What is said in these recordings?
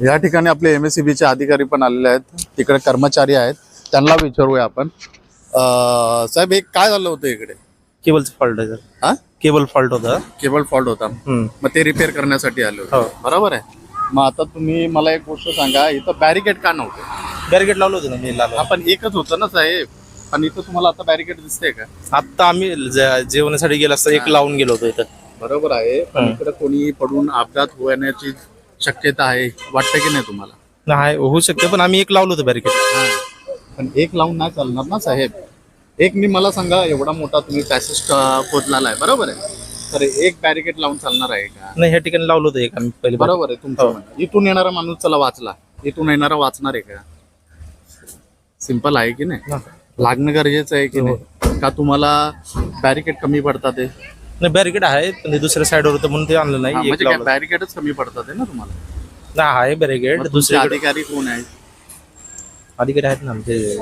या ठिकाणी आपले एम एस सी बीचे अधिकारी पण आलेले आहेत. तिकडे कर्मचारी आहेत. त्यांना विचारूया आपण. अं, साहेब एक काय झालं होतं इकडे? केबलचं फॉल्ट आहे सर. हा? केबल फॉल्ट होता. केबल फॉल्ट होता. हम्म. मग ते रिपेअर करण्यासाठी आले होते. हो. बरोबर आहे. मग आता तुम्ही मला एक गोष्ट सांगा. इथं बॅरिकेड का नव्हतं? बॅरिकेड लावलं होतं ना मी लाल आपण एकच होतं ना साहेब. पण इथं तुम्हाला आता बॅरिकेड दिसतंय का? आता आम्ही ज- जेवणासाठी गेलो असता एक लावून गेलो होतो इथं. बरोबर आहे. पण. इकडे कोणी पडून अपघात होण्याची शक्यता आहे वाटतं की नाही तुम्हाला? नाही होऊ शकते पण आम्ही एक लावलं होतं बॅरिकेड हा. पण एक लावून नाही चालणार ना साहेब? एक मी मला सांगा एवढा मोठा तुम्ही पॅसेज खोदलेला आहे बरोबर आहे? तर एक बॅरिकेड लावून चालणार आहे का? नाही ह्या ठिकाणी लावलं होतं एक आम्ही पहिले. बरोबर आहे तुमचं हो. म्हणणं. इथून येणारा माणूस चला वाचला. इथून येणारा वाचणार आहे का? सिंपल आहे की नाही? हा. लागणं गरजेचं आहे की नाही? का तुम्हाला बॅरिकेड कमी पडतात ते नाही बॅरिकेड आहे पण ते दुसऱ्या साईडवर होतं म्हणून ते आणलं हा, नाही एक म्हणजे काय लावलं बॅरिकेडच कमी पडतात आहे ना तुम्हाला? नाही आहे बॅरिकेड मग तुमचे दुसरे अधिकारी कोण आहेत? अधिकारी आहेत ना आमचे.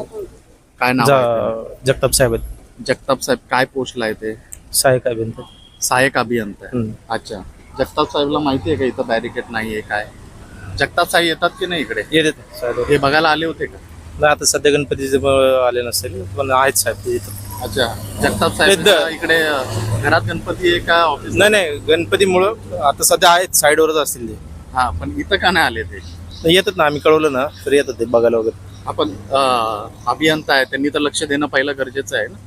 काय नाव आहे ज- जगताप साहेब आहेत? जगताप साहेब काय पोस्टला आहे ते? सहाय्यक अभियंता सहाय्यक अभियंता आहे. हम्म. अच्छा. जगताप साहेबला माहिती आहे का इथं बॅरिकेड नाहीये काय? जगताप साहेब येतात की नाही इकडे? येतात साहेब. हे बघायला आले होते का? नाही आता सध्या गणपतीचे ब- आले नसेल पण आहेत साहेब ते इथं. अच्छा. जगताप साहेब ते द- इकडे अं, घरात गणपती आहे का ऑफिस नाही नाही गणपतीमुळं आता सध्या आहेत साईडवरच असतील ते. हा पण इथं का नाही आले ते? येतात ना आम्ही कळवलं ना तर येतात ते बघायला वगैरे. आपण अं, अभियंता आहे त्यांनी तर लक्ष देणं पहिलं गरजेचं आहे ना?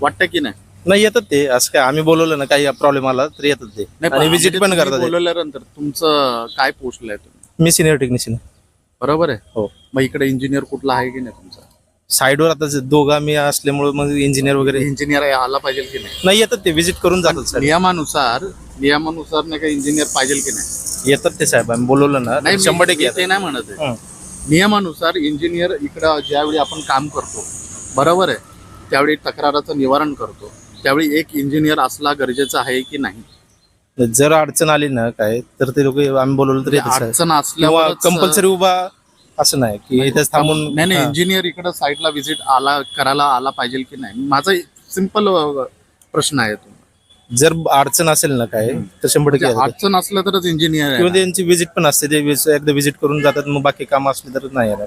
वाटतं की नाही? नाही येतात ते असं काय आम्ही बोलवलं ना काही प्रॉब्लेम आला तर येतात ते. नाही, आणि विजिट पण करतात ते. बोलवल्यानंतर तुमचं काय पोस्टला आहे तुम्ही? मी सिनियर टेक्निशियन बरोबर आहे? हो. मग इकडे इंजिनियर कुठला आहे की नाही तुमचा? साईडवर आता जे दोघं मी असल्यामुळे मग इंजिनियर वगैरे इंजिनियर आला पाहिजे की नाही? नाही येतात ते विजिट करून जातात सर नियमानुसार नियमानुसार नाही का इंजिनियर पाहिजे की नाही? येतात ते साहेब आम्ही बोलवलं ना नाही शंभर टक्के ते नाही म्हणत आहे. हं. नियमानुसार इंजिनियर इकडं ज्यावेळी आपण काम करतो बरोबर आहे त्यावेळी तक्राराचं निवारण करतो. त्यावेळी एक इंजिनियर असला गरजेचा आहे की नाही? जर अडचण आली ना काय तर ते लोक आम्ही बोलवलं तर येतात साहेब. अडचण किंवा असल्यावर कंपल्सरी उभा असं नाही की इथेच थांबून नाही नाही. इंजिनियर इकडं साईडला व्हिजिट आला करायला आला पाहिजे की नाही? माझा सिंपल प्रश्न आहे तो. जर अडचण असेल ना काय तर शंभर टक्के म्हणजे. अडचण असलं तरच इंजिनियर किंवा त्यांची विजिट पण असते ते एकदा विजिट करून जातात मग बाकी काम असले तर नाही येणार.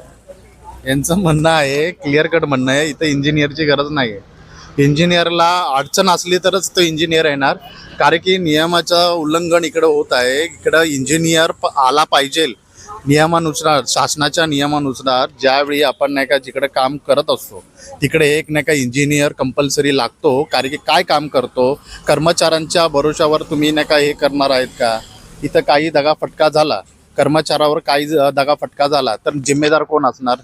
यांचं म्हणणं आहे क्लिअर कट म्हणणं आहे इथं इंजिनियरची गरज नाही आहे इंजिनियरला अडचण असली तरच तो इंजिनियर येणार. कारण की नियमाचं उल्लंघन इकडं होत आहे इकडं इंजिनियर प- आला पाहिजे. नियमानुसार शासनाच्या नियमानुसार ज्यावेळी आपण नाही का जिकडे काम करत असतो तिकडे एक नाही का इंजिनियर कंपल्सरी लागतो. कारण की काय काम करतो? कर्मचाऱ्यांच्या भरोशावर तुम्ही नाही का हे करणार आहेत का? इथं काही दगाफटका झाला. कर्मचाऱ्यावर काही दगाफटका झाला. तर जिम्मेदार कोण असणार?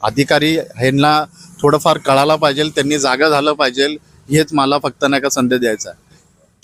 अधिकारी ह्यांना थोडंफार कळायला पाहिजे त्यांनी जागा झालं पाहिजे. हेच मला फक्त नाही का संदेश द्यायचा आहे.